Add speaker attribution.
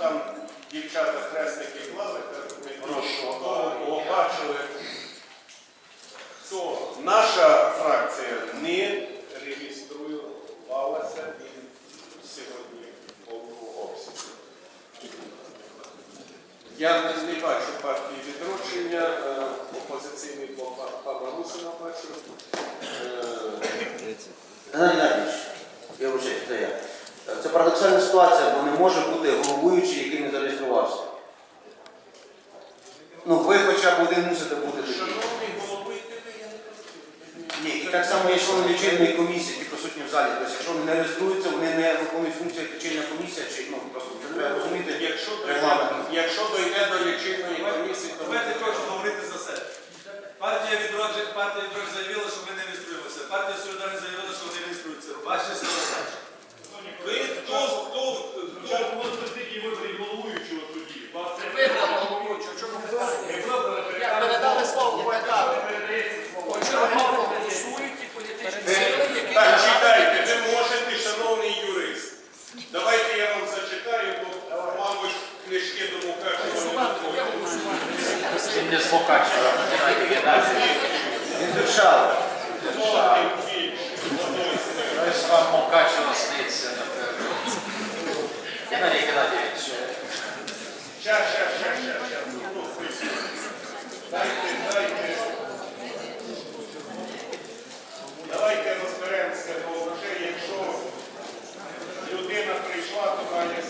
Speaker 1: там дівчата хресники клали, кого бачили, то наша фракція не реєструвалася і сьогодні повну обсязі. Я не, не бачу партії відродження, е, опозиційний блок пана Русина бачу.
Speaker 2: Це парадоксальна ситуація, бо не може бути головуючий, який не зареєструвався. Ну, ви хоча б один мусите бути.
Speaker 1: Ні, і так само є члени лічильної
Speaker 2: комісії, які присутні в залі. Тобто, якщо вони не реєструються, вони не виконують функцію як лічильна комісія, чи ну просто треба розуміти
Speaker 1: Якщо регламент. якщо дойде до лічильної комісії, то Давайте точно
Speaker 3: говорити за себе. Партія відродження, партія відродження заявила, що ми не реєструємося. Партія
Speaker 4: не злокачувала.
Speaker 1: Изучала. Тобто
Speaker 4: вам Мукачева сниться, напевно. Геннадій Геннадійович.
Speaker 1: Щас, щас, щас, щас. Дайте, дайте. Давайте розберемося, бо вже якщо людина прийшла, то має